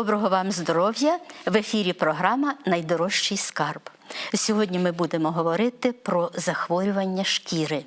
Доброго вам здоров'я! В ефірі програма Найдорожчий скарб. Сьогодні ми будемо говорити про захворювання шкіри.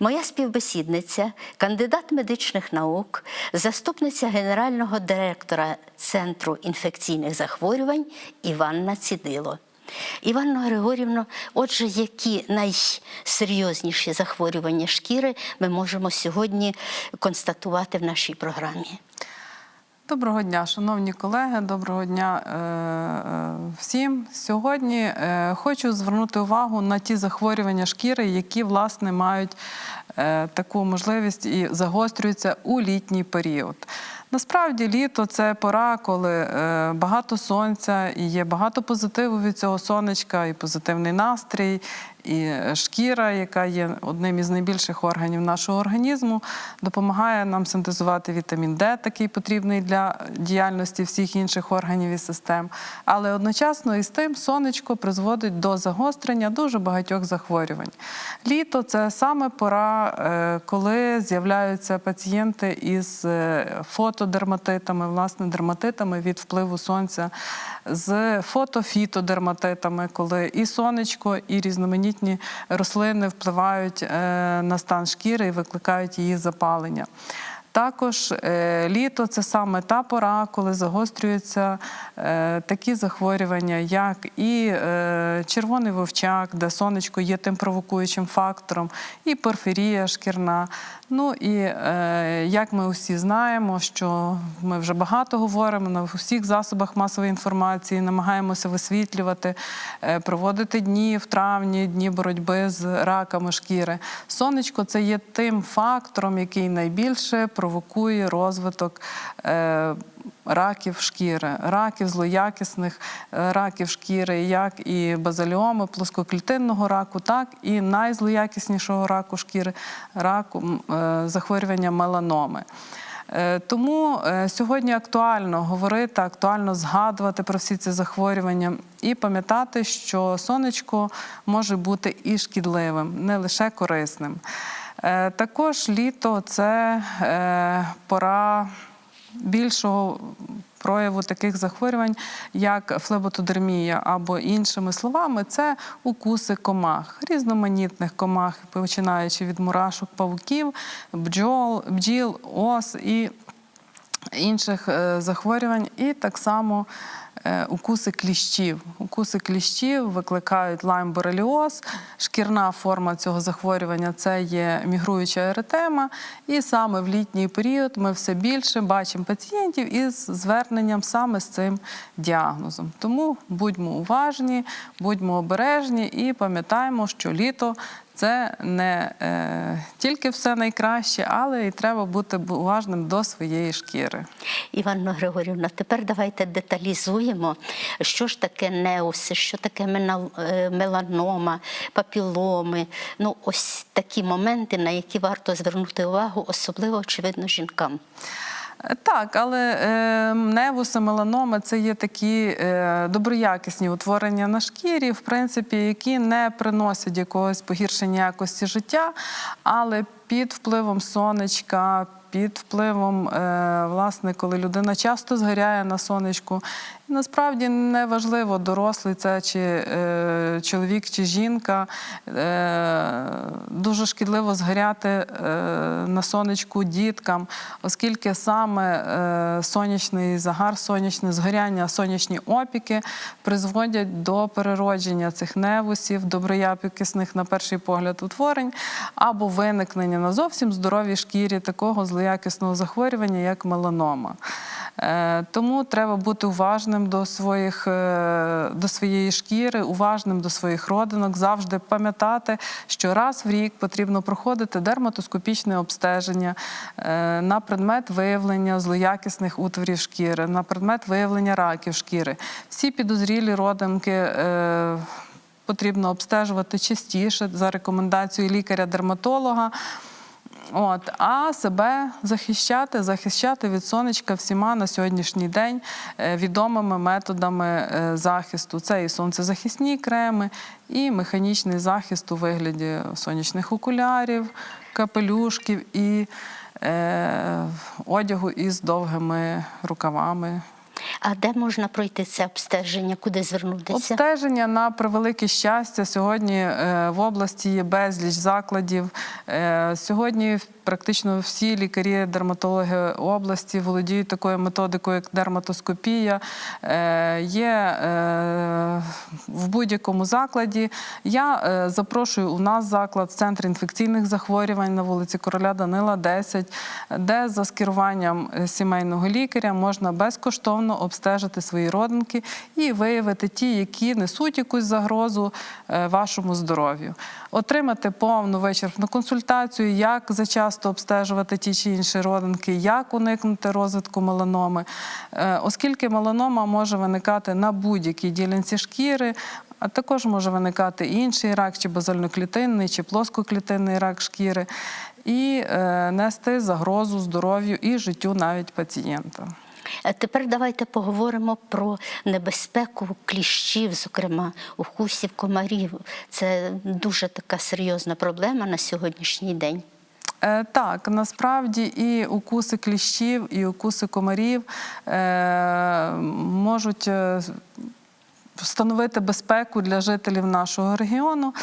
Моя співбесідниця, кандидат медичних наук, заступниця генерального директора Центру інфекційних захворювань Іванна Цідило. Іванно Григорівно, отже, які найсерйозніші захворювання шкіри ми можемо сьогодні констатувати в нашій програмі? Доброго дня, шановні колеги. Доброго дня е, е, всім. Сьогодні е, хочу звернути увагу на ті захворювання шкіри, які власне мають е, таку можливість і загострюються у літній період. Насправді, літо це пора, коли е, багато сонця і є багато позитиву від цього сонечка, і позитивний настрій, і шкіра, яка є одним із найбільших органів нашого організму, допомагає нам синтезувати вітамін Д, такий потрібний для діяльності всіх інших органів і систем. Але одночасно із тим сонечко призводить до загострення дуже багатьох захворювань. Літо це саме пора, е, коли з'являються пацієнти із е, фотодерматитами, власне, дерматитами від впливу сонця, з фотофітодерматитами, коли і сонечко, і різноманітні рослини впливають е, на стан шкіри і викликають її запалення. Також е, літо це саме та пора, коли загострюються е, такі захворювання, як і е, червоний вовчак, де сонечко є тим провокуючим фактором, і порфірія шкірна. Ну і як ми усі знаємо, що ми вже багато говоримо на всіх засобах масової інформації, намагаємося висвітлювати, проводити дні в травні, дні боротьби з раками шкіри. Сонечко це є тим фактором, який найбільше провокує розвиток. Е, Раків шкіри, раків злоякісних е, раків шкіри, як і базаліоми, плоскоклітинного раку, так і найзлоякіснішого раку шкіри, раку е, захворювання меланоми. Тому сьогодні актуально говорити, актуально згадувати про всі ці захворювання і пам'ятати, що сонечко може бути і шкідливим, не лише корисним. Е, Також літо це е, пора більшого прояву таких захворювань, як флеботодермія, або іншими словами, це укуси комах, різноманітних комах, починаючи від мурашок, павуків, бджол, бджіл, ос і інших е, захворювань, і так само укуси кліщів. Укуси кліщів викликають лайм-бореліоз. Шкірна форма цього захворювання це є мігруюча еретема. І саме в літній період ми все більше бачимо пацієнтів із зверненням саме з цим діагнозом. Тому будьмо уважні, будьмо обережні і пам'ятаємо, що літо це не е, тільки все найкраще, але і треба бути уважним до своєї шкіри. Іванно Григорівна, тепер давайте деталізуємо, що ж таке неуси, що таке е, меланома, папіломи. Ну, ось такі моменти, на які варто звернути увагу, особливо очевидно жінкам. Е, Так, але е, невуси, меланоми це є такі е, доброякісні утворення на шкірі, в принципі, які не приносять якогось погіршення якості життя, але під впливом сонечка, під впливом, е, власне, коли людина часто згоряє на сонечку. Насправді не важливо, дорослий це чи е, чоловік, чи жінка. Е, дуже шкідливо згоряти е, на сонечку діткам, оскільки саме е, сонячний загар, сонячне згоряння, сонячні опіки призводять до переродження цих невусів, доброякісних, на перший погляд, утворень, або виникнення на зовсім здоровій шкірі такого злоякісного захворювання, як меланома. Е, Тому треба бути уважним до своїх е, до своєї шкіри, уважним до своїх родинок, завжди пам'ятати, що раз в рік потрібно проходити дерматоскопічне обстеження е, на предмет виявлення злоякісних утворів шкіри, на предмет виявлення раків шкіри. Всі підозрілі родинки. Потрібно обстежувати частіше за рекомендацією лікаря-дерматолога. От, а себе захищати, захищати від сонечка всіма на сьогоднішній день е, відомими методами е, захисту. Це і сонцезахисні креми, і механічний захист у вигляді сонячних окулярів, капелюшків і е, одягу із довгими рукавами. А де можна пройти це обстеження? Куди звернутися? Обстеження на превелике щастя. Сьогодні е, в області є безліч закладів. Е, Сьогодні практично всі лікарі-дерматологи області володіють такою методикою, як дерматоскопія. Е, Є в будь-якому закладі. Я запрошую у нас заклад, центр інфекційних захворювань на вулиці Короля Данила, 10, де за скеруванням сімейного лікаря можна безкоштовно обстежити свої родинки і виявити ті, які несуть якусь загрозу е, вашому здоров'ю. Отримати повну вичерпну консультацію, як зачасто обстежувати ті чи інші родинки, як уникнути розвитку меланоми, Е, оскільки меланома може виникати на будь-якій ділянці шкіри. А також може виникати інший рак, чи базальноклітинний, чи плоскоклітинний рак шкіри, і е, нести загрозу здоров'ю і життю навіть пацієнта. А Тепер давайте поговоримо про небезпеку кліщів, зокрема укусів комарів. Це дуже така серйозна проблема на сьогоднішній день. Е, Так, насправді і укуси кліщів, і укуси комарів е, можуть е, встановити безпеку для жителів нашого регіону, е,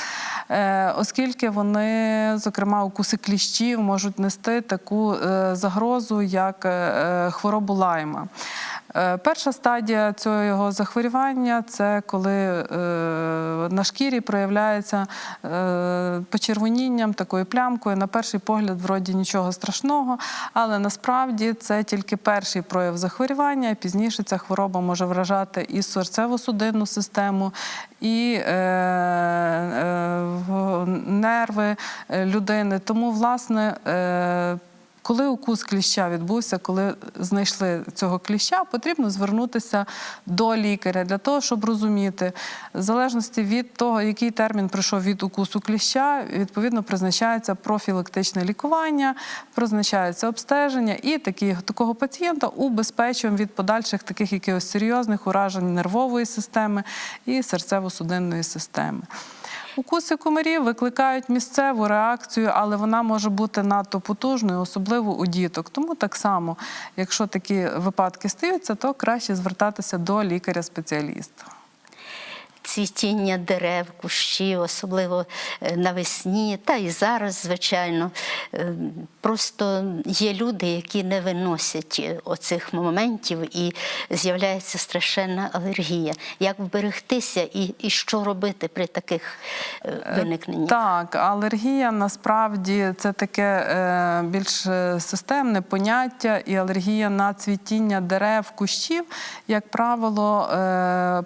оскільки вони, зокрема, укуси кліщів можуть нести таку е, загрозу, як е, хворобу лайма. Е, Перша стадія цього захворювання це коли е, на шкірі проявляється е, почервонінням, такою плямкою. На перший погляд, вроді нічого страшного, але насправді це тільки перший прояв захворювання. Пізніше ця хвороба може вражати і серцево-судинну систему, і нерви людини. Тому, власне, коли укус кліща відбувся, коли знайшли цього кліща, потрібно звернутися до лікаря для того, щоб розуміти, в залежності від того, який термін пройшов від укусу кліща, відповідно призначається профілактичне лікування, призначається обстеження, і такі, такого пацієнта убезпечуємо від подальших таких якихось серйозних уражень нервової системи і серцево-судинної системи. Укуси комарів викликають місцеву реакцію, але вона може бути надто потужною, особливо у діток. Тому так само, якщо такі випадки стаються, то краще звертатися до лікаря-спеціаліста. Цвітіння дерев, кущів, особливо е, навесні, та і зараз, звичайно. Е, Просто є люди, які не виносять е, оцих моментів і з'являється страшенна алергія. Як вберегтися і, і що робити при таких виникненнях? Так, алергія насправді це таке більш системне поняття, і алергія на цвітіння дерев, кущів, як правило,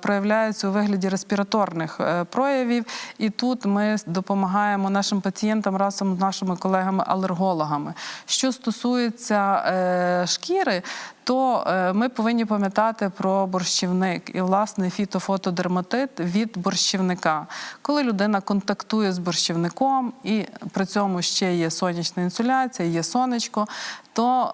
проявляється у вигляді респіраторних е, проявів. І тут ми допомагаємо нашим пацієнтам разом з нашими колегами-алергологами. Що стосується е, шкіри, то е, ми повинні пам'ятати про борщівник і власне фітофотодерматит від борщівника. Коли людина контактує з борщівником і при цьому ще є сонячна інсуляція, є сонечко, то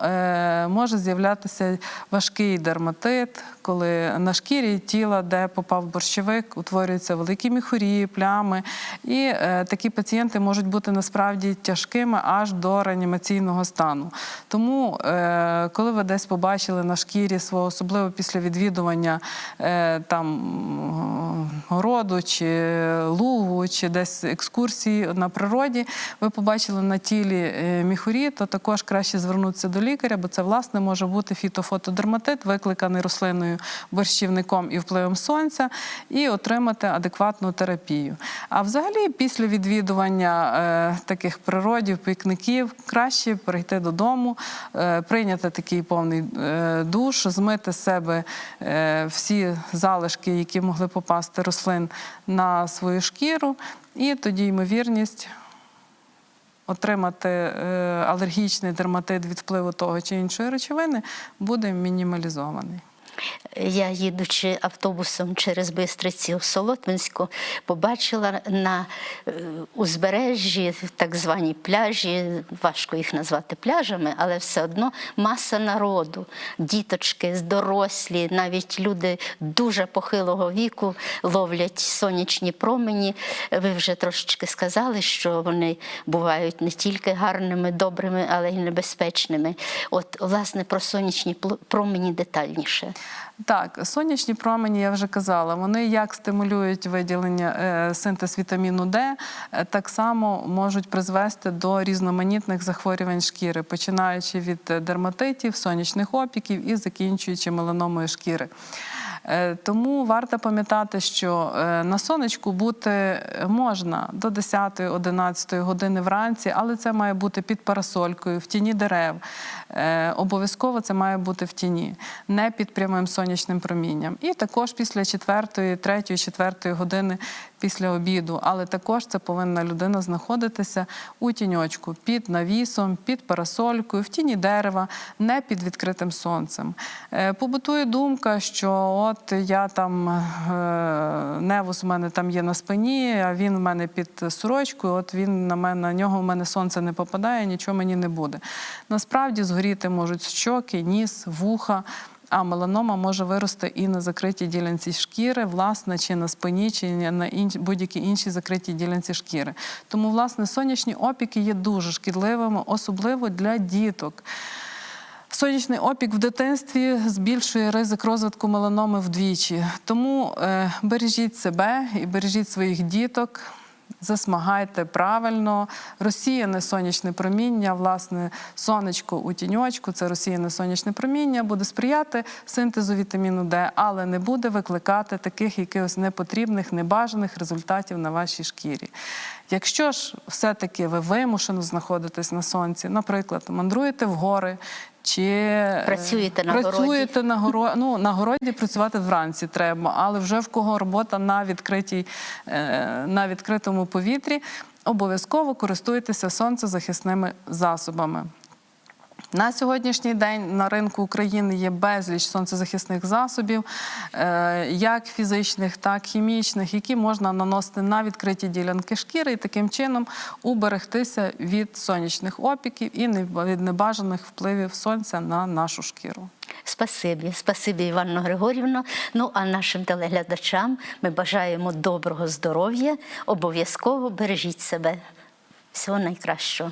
може з'являтися важкий дерматит, коли на шкірі тіла, де попав борщовик, утворюються великі міхурі, плями. І е, такі пацієнти можуть бути насправді тяжкими аж до реанімаційного стану. Тому, е, коли ви десь побачили на шкірі свого, особливо після відвідування е, там городу чи лугу, чи десь екскурсії на природі, ви побачили на тілі міхурі, то також краще звернутися до лікаря, бо це власне може бути фітофотодерматит, викликаний рослиною борщівником і впливом сонця, і отримати адекватну терапію. А взагалі, після відвідування е, таких природів, пікників, краще прийти додому, е, прийняти такий повний е, душ, змити з себе всі залишки, які могли попасти рослин на свою шкіру, і тоді ймовірність отримати алергічний дерматит від впливу того чи іншої речовини буде мінімалізований. Я, їдучи автобусом через Бистриці у Солотвинську, побачила на е, узбережжі так звані пляжі, важко їх назвати пляжами, але все одно маса народу, діточки, дорослі, навіть люди дуже похилого віку ловлять сонячні промені. Ви вже трошечки сказали, що вони бувають не тільки гарними, добрими, але й небезпечними. От, власне, про сонячні промені детальніше. Так, сонячні промені, я вже казала, вони як стимулюють виділення е, синтез вітаміну Д, е, так само можуть призвести до різноманітних захворювань шкіри, починаючи від е, дерматитів, сонячних опіків і закінчуючи меланомою шкіри. Е, Тому варто пам'ятати, що е, на сонечку бути можна до 10-11 години вранці, але це має бути під парасолькою, в тіні дерев. Е, Обов'язково це має бути в тіні, не під прямим сонячним промінням. І також після 4, 3, 4 години після обіду. Але також це повинна людина знаходитися у тіньочку під навісом, під парасолькою, в тіні дерева, не під відкритим сонцем. Е, Побутує думка, що от я там е, невус у мене там є на спині, а він в мене під сорочкою. От він на мене на нього в мене сонце не попадає, нічого мені не буде. Насправді згоріти можуть щоки, ніс, вуха. А меланома може вирости і на закритій ділянці шкіри, власне, чи на спині, чи на інш... будь-якій іншій закритій ділянці шкіри. Тому, власне, сонячні опіки є дуже шкідливими, особливо для діток. Сонячний опік в дитинстві збільшує ризик розвитку меланоми вдвічі. Тому е, бережіть себе і бережіть своїх діток. Засмагайте правильно, розсіяне сонячне проміння, власне, сонечко у тіньочку, це розсіяне сонячне проміння, буде сприяти синтезу вітаміну Д, але не буде викликати таких якихось непотрібних, небажаних результатів на вашій шкірі. Якщо ж все-таки ви вимушено знаходитесь на сонці, наприклад, мандруєте в гори. Чи е, Працюєте на городі. працюєте на городі? Ну на городі працювати вранці треба, але вже в кого робота на відкритій е, на відкритому повітрі, обов'язково користуйтеся сонцезахисними засобами. На сьогоднішній день на ринку України є безліч сонцезахисних засобів, е, як фізичних, так і хімічних, які можна наносити на відкриті ділянки шкіри і таким чином уберегтися від сонячних опіків і від небажаних впливів сонця на нашу шкіру. Спасибі, спасибі, Іванно Григорівно. Ну а нашим телеглядачам ми бажаємо доброго здоров'я. Обов'язково бережіть себе. Всього найкращого.